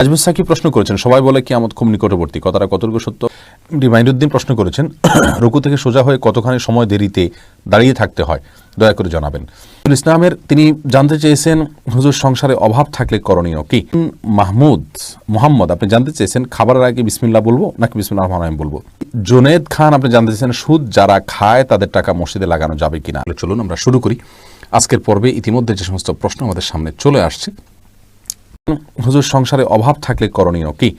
আজমুস Psaki প্রশ্ন করেছেন, সবাই বলে কি আমদ খুব নিকটবর্তী, কথাটা কতটুকু সত্য? ডিমাইনুদ্দিন প্রশ্ন করেছেন, রুকু থেকে সোজা হয়ে কতখানি সময় দেরিতে দাঁড়িয়ে থাকতে হয়? দয়া করে জানাবেন। ইসলামের তিনি জানতে চেয়েছেন, হুজুর সংসারে অভাব থাকলে করণীয় কি? মাহমুদ মোহাম্মদ, আপনি জানতে চেয়েছেন খাবারের আগে বিসমিল্লা বলব নাকি বিসমিল্লাহ রহমান রহিম বলব? জুনেদ খান, আপনি জানতে চেয়েছেন সুদ, যারা খায় তাদের টাকা মসজিদে লাগানো যাবে কিনা? চলুন আমরা শুরু করি। আজকের পর্বে ইতিমধ্যে যে সমস্ত প্রশ্ন আমাদের সামনে চলে আসছে হুজুর, সংসারে অভাব থাকলে করণীয় কি?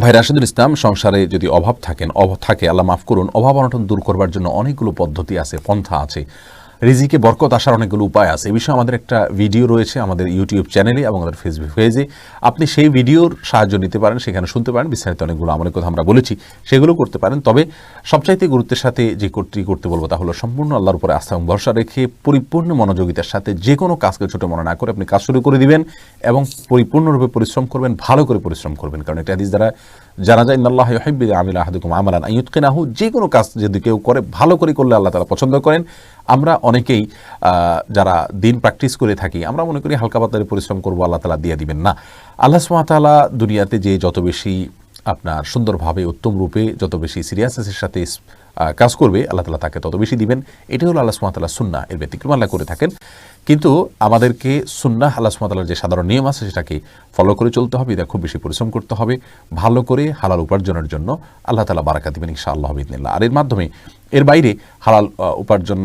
ভাই রাশেদুল ইসলাম, সংসারে যদি অভাব থাকেন, অভাব থাকে, আল্লাহ মাফ করুন, অভাব অনটন দূর করবার জন্য অনেকগুলো পদ্ধতি আছে, পন্থা আছে। রিজিকে বরকত আসার অনেকগুলো উপায় আছে। এই বিষয়ে আমাদের একটা ভিডিও রয়েছে আমাদের ইউটিউব চ্যানেলে এবং আমাদের ফেসবুক পেজে। আপনি সেই ভিডিওর সাহায্য নিতে পারেন, সেখানে শুনতে পারেন। বিস্তারিত অনেকগুলো আমলের কথা আমরা বলেছি, সেগুলো করতে পারেন। তবে সবচাইতে গুরুত্বের সাথে যে করতে করতে বলব তা হলো সম্পূর্ণ আল্লাহর উপরে আস্থা এবং ভরসা রেখে পরিপূর্ণ মনোযোগিতার সাথে যে কোনো কাজকে ছোটো মনে না করে আপনি কাজ শুরু করে দিবেন এবং পরিপূর্ণরূপে পরিশ্রম করবেন, ভালো করে পরিশ্রম করবেন। কারণ এটা হাদিস দ্বারা জানা যায় আল্লাহ হাইবিদ আমিল আহাদুকুম আমালান আইয়ুৎকেনাহু যে কোনো কাজ যদি কেউ করে, ভালো করে করলে আল্লাহ তালা পছন্দ করেন। আমরা অনেকেই যারা দিন প্র্যাকটিস করে থাকি, আমরা মনে করি হালকা পাতারে পরিশ্রম করব, আল্লাহ তালা দিয়ে দিবেন না। আল্লাহ সুমাতালা দুনিয়াতে যে যত বেশি আপনার সুন্দরভাবে উত্তম রূপে যত বেশি সিরিয়াসনেসের সাথে কাজ করবে, আল্লাহ তালা তাকে তত বেশি দিবেন। এটি হলো আল্লাহ সুমাতাল্লাহ সুন্না এর ব্যতিক্রম আল্লাহ করে থাকেন। কিন্তু আমাদেরকে সুন্না আল্লাহ সুমাতাল্লার যে সাধারণ নিয়ম আছে, সেটাকে ফলো করে চলতে হবে। এটা খুব বেশি পরিশ্রম করতে হবে। ভালো করে, হালাল উপার্জনের জন্য আল্লাহ তালা বারাকা দিবেন ইনশা আল্লাহ বিদিনিল্লাহ আর এর মাধ্যমে, এর বাইরে হালাল উপার্জন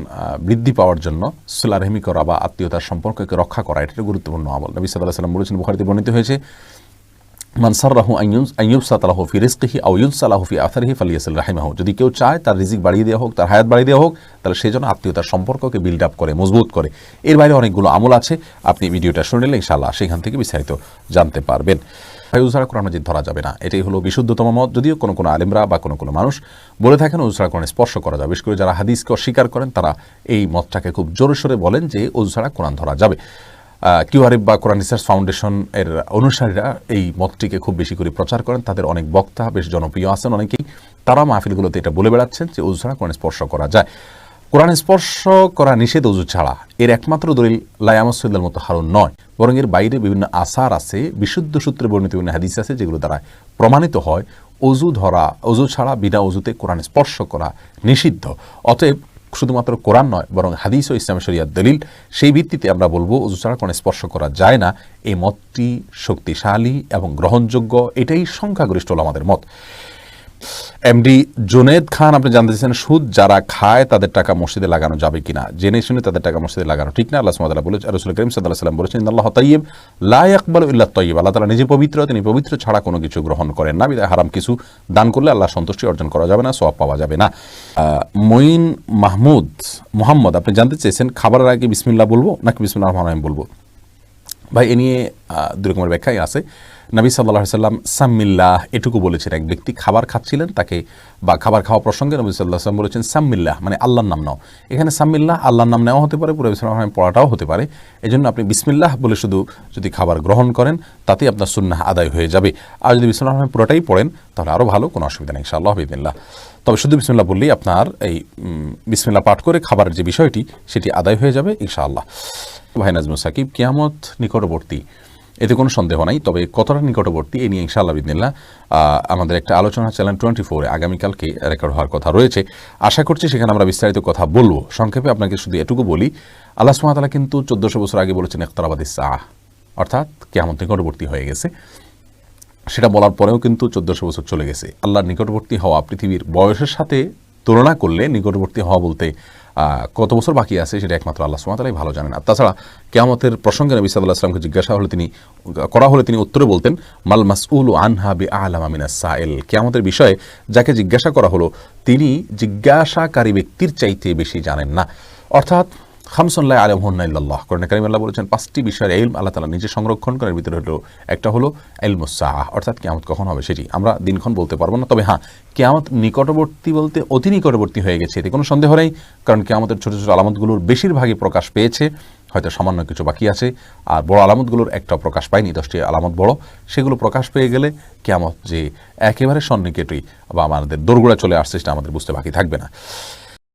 বৃদ্ধি পাওয়ার জন্য সুল্লা রহমি করা বা আত্মীয়তার সম্পর্ককে রক্ষা করা এটা গুরুত্বপূর্ণ আমল। নবী সাল্লাহ সাল্লাম বলেছেন, বুখারিতে বর্ণিত হয়েছে মানসাররাহু আইয়ুব সাতালাহু ফি রিজকিহি আও ইউনসালাহু ফি আথারিহি ফালিয়াসিল রাহিমাহু। যদি কেউ চায় তার রিজিক বাড়িয়ে দেওয়া হোক, তার হায়াত বাড়িয়ে দেওয়া হোক, তাহলে সেই জন্য আত্মীয়তার সম্পর্ককে বিল্ড আপ করে, মজবুত করে। এর বাইরে অনেকগুলো আমল আছে, আপনি ভিডিওটা শুনে নিলে ইনশাআল্লাহ সেখান থেকে বিস্তারিত জানতে পারবেন। উজরা কোরআন মাজিদ ধরা যাবে না। এটাই হলো বিশুদ্ধতম মত। যদিও কোনো কোনো আলেমরা বা কোনো কোনো মানুষ বলে থাকেন উজরা কোরআন স্পর্শ করা যাবে বিশেষ করে যারা হাদিসকে অস্বীকার করেন, তারা এই মতটাকে খুব জোরে সোরে বলেন যে উজরা কোরআন ধরা যাবে। কিউআরিফ বা কোরআন রিসার্চ ফাউন্ডেশন এর অনুসারীরা এই মতটিকে খুব বেশি করে প্রচার করেন। তাদের অনেক বক্তা বেশ জনপ্রিয় আছেন অনেকেই। তারা মাহফিলগুলোতে এটা বলে বেড়াচ্ছেন যে উজু ছাড়া কোরআন স্পর্শ করা যায়। কোরআন স্পর্শ করা নিষেধ উজু ছাড়া এর একমাত্র দলিল লায়ামসুল্লার মতো হারুন নয়, বরং এর বাইরে বিভিন্ন আসার আছে, বিশুদ্ধ সূত্রে বর্ণিত বিভিন্ন হাদিস আছে যেগুলো দ্বারা প্রমাণিত হয়। অজু ধরা অজু ছাড়া বিনা অজুতে কোরআন স্পর্শ করা নিষিদ্ধ। অতএব শুধুমাত্র কোরআন নয়, বরং হাদিস ও ইসলাম শরিয়ার দলিল, সেই ভিত্তিতে আমরা বলব, অজু ছাড়া কোনো স্পর্শ করা যায় না। এই মতটি শক্তিশালী এবং গ্রহণযোগ্য, এটাই সংখ্যাগরিষ্ঠ হলো আমাদের মত। এমডি জুনেদ খান, আপনি জানতে চাইছেন সুদ যারা খায় তাদের টাকা মসজিদে লাগানো যাবে কিনা? জেনে শুনে তাদের টাকা মসজিদে লাগানো ঠিক না? আল্লাহ সুমাদাল্লাহ বলে রসুল করিম সাল্লাম বলেছেন আল্লাহ তৈব লাই আকবল ইল্লাহ তৈব আল্লাহ তালা নিজে পবিত্র, তিনি পবিত্র ছাড়া কোনো কিছু গ্রহণ করেন না। বিদায় হারাম কিছু দান করলে আল্লাহ সন্তুষ্টি অর্জন করা যাবে না সব পাওয়া যাবে না। মঈন মাহমুদ, মোহাম্মদ, আপনি জানতে চেয়েছেন, খাবারের আগে বিসমিল্লাহ বলব নাকি বিসমিল্লাহ রহমান রহিম বলব? ভাই এ নিয়ে আহ, দুই রকমের ব্যাখ্যাই আছে। নবী সাল্লাহ সাল্লাম সাম্মিল্লাহ এটুকু বলেছেন। এক ব্যক্তি খাবার খাচ্ছিলেন তাকে বা খাবার খাওয়া প্রসঙ্গে নবী সাল্লাহ সাল্লাম বলেছেন সাম্মিল্লাহ মানে আল্লাহর নাম নাও। এখানে সাম্মিল্লাহ আল্লাহর নাম নেওয়া হতে পারে পুরো ইসলাম পড়াটাও হতে পারে। এই জন্য আপনি বিসমিল্লাহ বলে শুধু যদি খাবার গ্রহণ করেন তাতেই আপনার সুন্নাহ আদায় হয়ে যাবে। আর যদি বিসমুল্লাহ রহমান পুরোটাই পড়েন তাহলে আরও ভালো কোনো অসুবিধা নেই ইনশাআল্লাহ বিদিল্লাহ তবে শুধু বিসমিল্লাহ বললেই আপনার এই উম, বিসমিল্লাহ পাঠ করে খাবারের যে বিষয়টি সেটি আদায় হয়ে যাবে ইনশাআল্লাহ। ভাই নাজমুল সাকিব, কিয়ামত নিকটবর্তী। এতে কোনো সন্দেহ নাই, তবে কতটা নিকটবর্তী এ নিয়ে ইনশাআল্লাহ বিদিনিল্লাহ আমাদের একটা আলোচনা চ্যানেল টোয়েন্টি ফোরে আগামীকালকে রেকর্ড হওয়ার কথা রয়েছে। আশা করছি সেখানে আমরা বিস্তারিত কথা বলব। সংক্ষেপে আপনাকে শুধু এটুকু বলি, আল্লাহ সুমাতালা কিন্তু চোদ্দশো বছর আগে বলেছেন ইখতারাবাদ সাহ অর্থাৎ কেয়ামত নিকটবর্তী হয়ে গেছে। সেটা বলার পরেও কিন্তু চোদ্দশো বছর চলে গেছে। আল্লাহর নিকটবর্তী হওয়া পৃথিবীর বয়সের সাথে তুলনা করলে নিকটবর্তী হওয়া বলতে কত বছর বাকি আছে সেটা একমাত্র আল্লাহ সুমাতালাই ভালো জানেন। আর তাছাড়া কেয়ামতের প্রসঙ্গে নবী সাল্লাহ আসলামকে জিজ্ঞাসা হলে তিনি, করা হলে তিনি উত্তরে বলতেন, মাল মাসউল আনহা বি আলামা মিনাস সাইল। কেয়ামতের বিষয়ে যাকে জিজ্ঞাসা করা হলো, তিনি জিজ্ঞাসাকারী ব্যক্তির চাইতে বেশি জানেন না। অর্থাৎ খামসল্লাহ আলমহন্নাইল্লাহ করেন কারিম আল্লাহ বলেছেন, পাঁচটি বিষয়ের এলম আল্লাহ তালা নিজে সংরক্ষণ করার ভিতরে হলো, একটা হলো এলমুসাহ অর্থাৎ কেয়ামত কখন হবে সেটি। আমরা দিনক্ষণ বলতে পারব না, তবে হ্যাঁ কেয়ামত নিকটবর্তী বলতে অতি নিকটবর্তী হয়ে গেছে, এতে কোনো সন্দেহ নেই, কারণ কেয়ামতের ছোটো ছোটো আলামতগুলোর বেশিরভাগই প্রকাশ পেয়েছে, হয়তো সামান্য কিছু বাকি আছে, আর বড় আলামতগুলোর একটাও প্রকাশ পায়নি, দশটি আলামত বড়। সেগুলো প্রকাশ পেয়ে গেলে কেয়ামত যে একেবারে সন্নিকেটই বা আমাদের দোরগোড়া চলে আসছে, সেটা আমাদের বুঝতে বাকি থাকবে না।